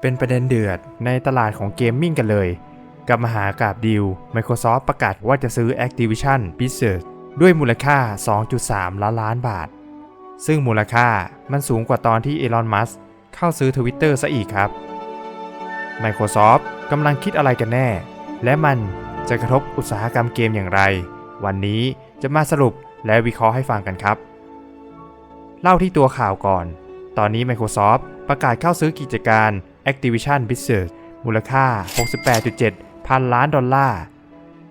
เป็นประเด็นเดือดในตลาดของเกมมิ่งกันเลย กับมหากาบดีล Microsoft ประกาศว่าจะซื้อ Activision Blizzard ด้วยมูลค่า 2.3 ล้านล้านบาท ซึ่งมูลค่ามันสูงกว่าตอนที่ Elon Musk เข้าซื้อ Twitter ซะอีกครับ Microsoft กำลังคิดอะไรกันแน่ และมันจะกระทบอุตสาหกรรมเกมอย่างไร วันนี้จะมาสรุปและวิเคราะห์ให้ฟังกันครับ เล่าที่ตัวข่าวก่อน ตอนนี้ Microsoft ประกาศเข้าซื้อกิจการ Activision Blizzard มูลค่า 68.7 พันล้านดอลลาร์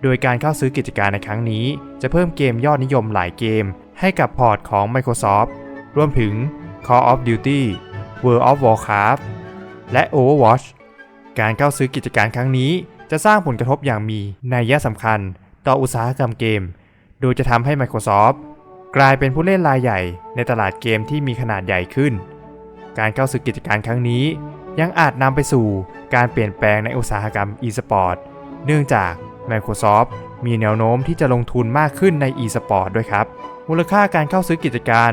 โดยการเข้าซื้อกิจการในครั้งนี้ จะเพิ่มเกมยอดนิยมหลายเกม ให้กับพอร์ตของ Microsoft รวมถึง Call of Duty World of Warcraft และ Overwatch การเข้าซื้อกิจการครั้งนี้ จะสร้างผลกระทบอย่างมีนัยสำคัญต่ออุตสาหกรรมเกม โดยจะทำให้ Microsoft กลายเป็นผู้เล่นรายใหญ่ในตลาดเกมที่มีขนาดใหญ่ขึ้น การเข้าซื้อกิจการครั้งนี้ ยังอาจนำไปสู่การเปลี่ยนแปลงในอุตสาหกรรม e-sport เนื่องจาก Microsoft มีแนวโน้มที่จะลงทุนมากขึ้นใน e-sport ด้วยครับ มูลค่าการเข้าซื้อกิจการ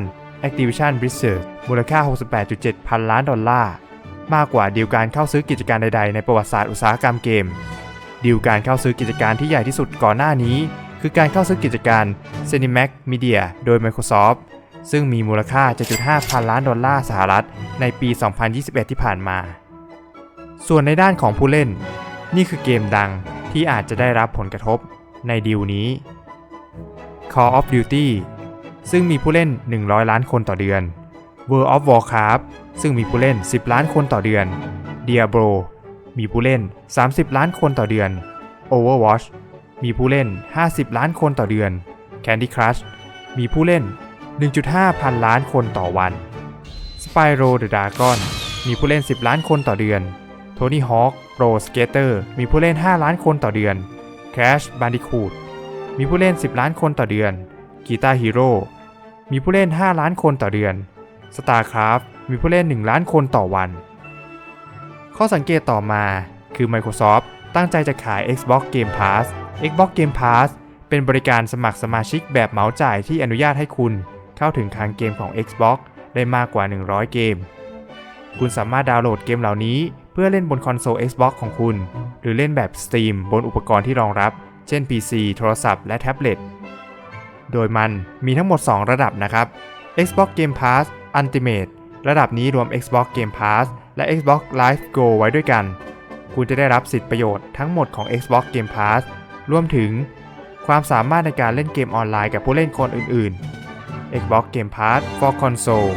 Activision Blizzard มูลค่า 68.7 พันล้านดอลลาร์ มากกว่าดีลการเข้าซื้อกิจการใด ๆ ในประวัติศาสตร์อุตสาหกรรมเกม ดีลการเข้าซื้อกิจการที่ใหญ่ที่สุดก่อนหน้านี้ คือการเข้าซื้อกิจการ Cinemax Media โดย Microsoft ซึ่งมีมูลค่า 7.5 พันล้านดอลลาร์สหรัฐในปี 2021 ที่ผ่านมา ส่วนในด้านของผู้เล่น นี่คือเกมดังที่อาจจะได้รับผลกระทบในดีลนี้ Call of Duty ซึ่งมีผู้เล่น 100 ล้านคนต่อเดือน World of Warcraft ซึ่งมีผู้เล่น 10 ล้านคนต่อเดือน Diablo มีผู้เล่น 30 ล้านคนต่อเดือน Overwatch มีผู้เล่น 50 ล้านคนต่อเดือน Candy Crush มีผู้เล่น 1.5 พันล้านคนต่อวัน Spyro the Dragon มีผู้เล่น 10 ล้านคนต่อเดือน Tony Hawk Pro Skater มีผู้เล่น 5 ล้านคนต่อเดือน Crash Bandicoot มีผู้เล่น 10 ล้านคนต่อเดือน Guitar Hero มีผู้เล่น 5 ล้านคนต่อเดือน StarCraft มีผู้เล่น 1 ล้านคนต่อวัน ข้อสังเกตต่อมาคือ Microsoft ตั้งใจจะขาย Xbox Game Pass Xbox Game Pass เป็นบริการสมัครสมาชิกแบบเหมาจ่ายที่อนุญาตให้คุณ เข้าถึงคลังเกมของ Xbox ได้มากกว่า 100 เกม คุณสามารถดาวน์โหลดเกมเหล่านี้ เพื่อเล่นบนคอนโซล Xbox ของคุณ หรือเล่นแบบ Steam บนอุปกรณ์ที่รองรับ เช่น PC โทรศัพท์และแท็บเล็ต โดยมันมีทั้งหมด 2 ระดับนะครับ Xbox Game Pass Ultimate ระดับนี้รวม Xbox Game Pass และ Xbox Live Go ไว้ด้วยกัน คุณจะได้รับสิทธิประโยชน์ทั้งหมดของ Xbox Game Pass รวมถึง ความสามารถในการเล่นเกมออนไลน์กับผู้เล่นคนอื่นๆ Xbox Game Pass for Console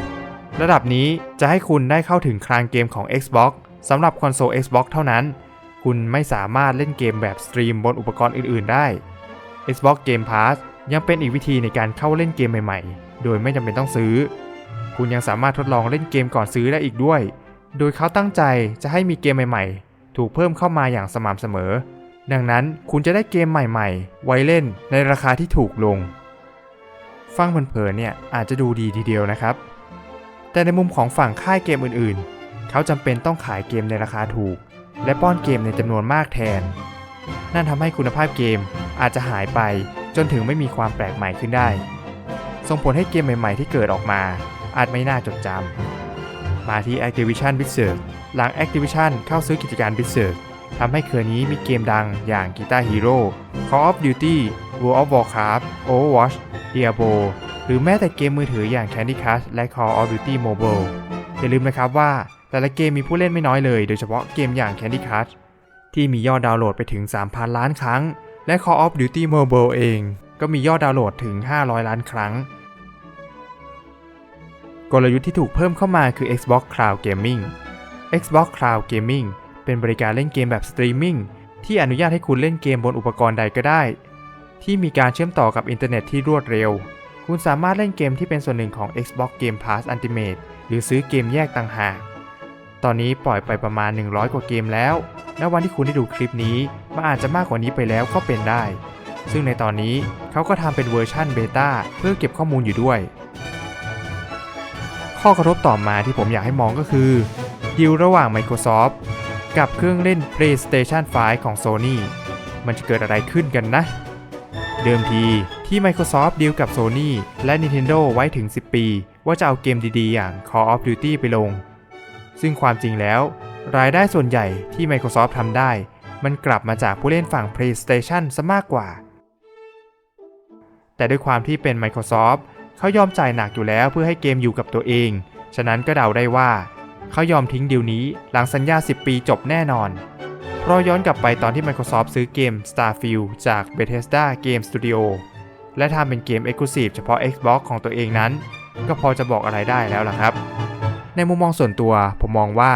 ระดับนี้จะให้คุณได้เข้าถึงคลังเกมของ Xbox สำหรับคอนโซล Xbox เท่านั้น คุณไม่สามารถเล่นเกมแบบสตรีมบนอุปกรณ์อื่น ๆ ได้ Xbox Game Pass ยังเป็นอีกวิธีในการเข้าเล่นเกมใหม่ ๆ โดยไม่จำเป็นต้องซื้อ คุณยังสามารถทดลองเล่นเกมก่อนซื้อได้อีกด้วย โดยเขาตั้งใจจะให้มีเกมใหม่ ๆ ถูกเพิ่มเข้ามาอย่างสม่ำเสมอ ดังนั้นคุณจะได้เกมใหม่ ๆ ไว้เล่นในราคาที่ถูกลง ฟังเผินๆเนี่ยอาจจะดูดีทีเดียวนะครับ แต่ในมุมของฝั่งค่ายเกมอื่นๆ เขาจำเป็นต้องขายเกมในราคาถูก และป้อนเกมในจำนวนมากแทน นั่นทำให้คุณภาพเกมอาจจะหายไปจนถึงไม่มีความแปลกใหม่ขึ้นได้ ส่งผลให้เกมใหม่ๆ ที่เกิดออกมา อาจไม่น่าจดจำมาที่ Activision Blizzard หลัง Activision เข้าซื้อกิจการ Blizzard ทำให้เครือนี้มีเกมดังอย่าง Guitar Hero Call of Duty World of Warcraft Overwatch Diablo หรือแม้แต่เกมมือถืออย่าง Candy Crush และ Call of Duty Mobile อย่าลืมนะครับว่าแต่ละเกมมีผู้เล่นไม่น้อยเลย โดยเฉพาะเกมอย่าง Candy Crush ที่มียอดดาวน์โหลดไปถึง 3,000 ล้านครั้ง และ Call of Duty Mobile เอง ก็มียอดดาวน์โหลดถึง 500 ล้านครั้ง กลยุทธ์ที่ถูกเพิ่มเข้ามาคือ Xbox Cloud Gaming Xbox Cloud Gaming เป็นบริการเล่นเกมแบบสตรีมมิ่งที่อนุญาตให้คุณเล่นเกมบนอุปกรณ์ใดก็ได้ ที่มีการเชื่อมต่อกับอินเทอร์เน็ตที่รวดเร็ว คุณสามารถเล่นเกมที่เป็นส่วนหนึ่งของ Xbox Game Pass Ultimate หรือซื้อเกมแยกต่างหาก ตอนนี้ปล่อยไปประมาณ 100 กว่าเกมแล้วและวันที่คุณได้ดูคลิปนี้ มันอาจจะมากกว่านี้ไปแล้วก็เป็นได้ ซึ่งในตอนนี้เขาก็ทำเป็นเวอร์ชั่นเบต้าเพื่อเก็บข้อมูลอยู่ด้วย ข้อกระทบต่อมาที่ผมอยากให้มองก็คือดีลระหว่าง Microsoft กับเครื่องเล่น PlayStation 5 ของ Sony มันจะเกิดอะไรขึ้นกันนะ เดิมทีที่ Microsoft ดีลกับ Sony และ Nintendo ไว้ถึง 10 ปี ว่าจะเอาเกมดีๆ อย่าง Call of Duty ไปลง ซึ่งความจริงแล้ว รายได้ส่วนใหญ่ที่ Microsoft ทำได้ มันกลับมาจากผู้เล่นฝั่ง PlayStation ซะมากกว่า แต่ด้วยความที่เป็น Microsoft เขายอมจ่ายหนักอยู่แล้วเพื่อให้เกมอยู่กับตัวเอง ฉะนั้นก็เดาได้ว่า เขายอมทิ้งดีลนี้หลังสัญญา 10 ปีจบแน่นอน เราย้อนกลับไปตอนที่ Microsoft ซื้อเกม Starfield จาก Bethesda Game Studio และทำเป็นเกม Exclusive เฉพาะ Xbox ของตัวเองนั้น ก็พอจะบอกอะไรได้แล้วล่ะครับ ในมุมมองส่วนตัวผมมองว่า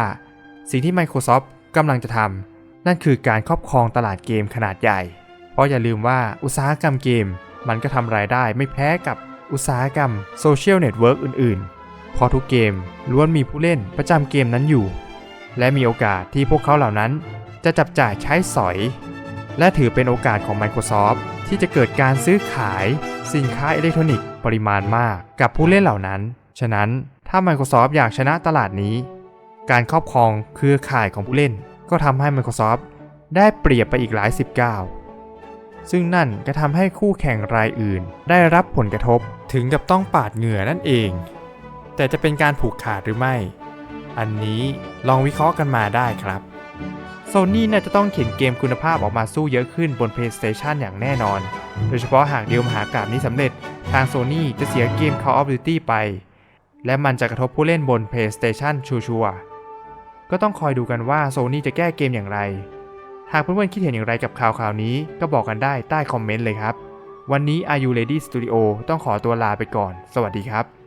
สิ่งที่ Microsoft กำลังจะทำนั่นคือการครอบครองตลาดเกมขนาดใหญ่ เพราะอย่าลืมว่าอุตสาหกรรมเกม มันก็ทำรายได้ไม่แพ้กับอุตสาหกรรมโซเชียลเน็ตเวิร์กอื่นๆพราะทุกเกมล้วนมีผู้เล่นประจำเกมนั้นอยู่ และมีโอกาสที่พวกเขาเหล่านั้น จะจับจ่ายใช้สอย และถือเป็นโอกาสของ Microsoft ที่จะเกิดการซื้อขายสินค้าอิเล็กทรอนิกส์ปริมาณมากกับผู้เล่นเหล่านั้น ฉะนั้นถ้า Microsoft อยากชนะตลาดนี้ การครอบครองเครือข่ายของผู้เล่น ก็ทำให้ Microsoft ได้เปรียบไปอีกหลายสิบก้าวซึ่งนั่นก็ทำให้คู่แข่งรายอื่น ได้รับผลกระทบถึงกับต้องปาดเหงื่อนั่นเอง แต่จะเป็นการผูกขาดหรือไม่ อันนี้ลองวิเคราะห์กันมาได้ครับ โซนี่น่าจะต้องเข็นเกมคุณภาพออกมาสู้เยอะขึ้นบน PlayStation อย่างแน่นอน โดยเฉพาะหากเดียวมหากาบนี้สำเร็จ ทาง Sony จะเสียเกม Call of Duty ไป และมันจะกระทบผู้เล่นบน PlayStation ชัวร์ๆก็ต้องคอยดูกันว่า Sony จะแก้เกมอย่างไร หากเพื่อนๆคิดเห็นอย่างไรกับข่าวข่าวนี้ก็บอกกันได้ใต้คอมเมนต์เลยครับ วันนี้ Are You Ready Studio ต้องขอตัวลาไปก่อน สวัสดีครับ